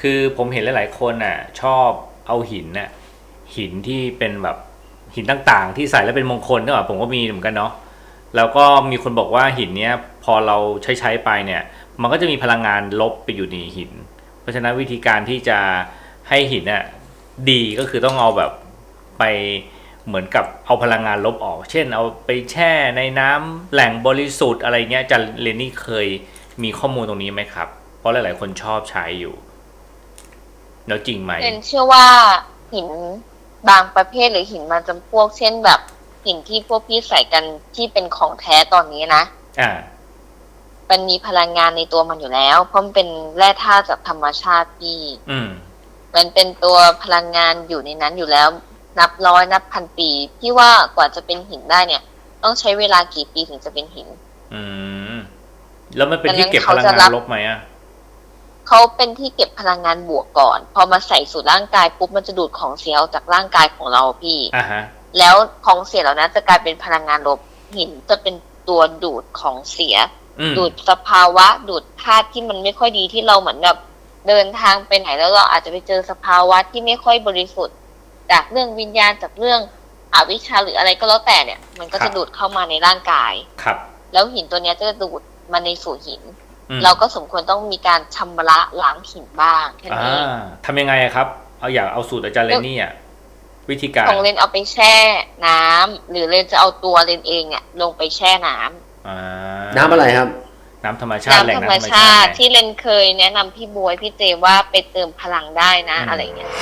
คือผมเห็นหลาย ๆ คนอะ ชอบเอาหินน่ะหินที่เป็นแบบหินต่างๆ ที่ใส่แล้วเป็นมงคลก็ผมก็มีเหมือนกันเนาะแล้วก็มีคนบอกว่าหินเนี้ยพอเราใช้ใช้ไปเนี่ย มันก็จะมีพลังงานลบไปอยู่ในหิน เพราะฉะนั้นวิธีการที่จะให้หินน่ะดีก็คือต้องเอาแบบไปเหมือนกับเอาพลังงานลบออก เช่น เอาไปแช่ในน้ำแหล่งบริสุทธิ์อะไรเงี้ยอาจะเรนนี่เคยมีข้อมูลตรงนี้ไหมครับ เพราะหลาย ๆ คนชอบใช้อยู่ แล้วจริงไหมเรนเชื่อว่าหินบางประเภทหรือหินบางจำพวก เช่นแบบหินที่พวกพี่ใส่กันที่เป็นของแท้ตอนนี้นะอ่ามันมีพลังงานในตัวมันอยู่แล้ว เพราะมันเป็นแร่ธาตุจากธรรมชาติพี่อืม มันเป็นตัวพลังงานอยู่ในนั้นอยู่แล้ว นับร้อยนับพันปีพี่ว่ากว่าจะเป็นหินได้เนี่ย ต้องใช้เวลากี่ปีถึงจะเป็นหิน อืม แล้วมันเป็นดังนั้ที่นเก็บพเขาลังจะงารันบลบไหมอะ เขาเป็นที่เก็บพลังงานบวกก่อน พอมาใส่สู่ร่างกายปุ๊บมันจะดูดของเสียออกจากร่างกายของเราพี่อ่าฮะแล้วของเสียเหล่านั้นจะกลายเป็นพลังงานลบหินจะเป็นตัวดูดของเสียอืมดูดสภาวะ ดูดธาตุที่มันไม่ค่อยดีที่เราเหมือนแบบเดินทางไปไหนแล้วเราอาจจะไปเจอสภาวะที่ไม่ค่อยบริสุทธิ์ จากเรื่องวิญญาณจากเรื่องอวิชชาหรืออะไรก็แล้วแต่เนี่ย มันก็จะดูดเข้ามาในร่างกายครับ แล้วหินตัวเนี้ยจะดูดมาในสู่หินอืม เราก็สมควรต้องมีการชำระล้างหินบ้างแค่อ่านี้ทำยังไงอะครับ เอาอย่างเอาสูตรอาจารย์เรนนี่อะวิธีการของเลนเอาไปแช่น้ำหรือเลนจะเอาตัวเลนเองเนี่ยลงไปแช่น้ำอ่าน้ำอะไรครับน้ำธรรมชาติแหล่งน้ำธรน้ำรธมรรมชาชาติติไงที่เลนเคยแนะนำพี่บวยพี่เจว่าไปเติมพลังได้นะอืมอะไรเงี้ย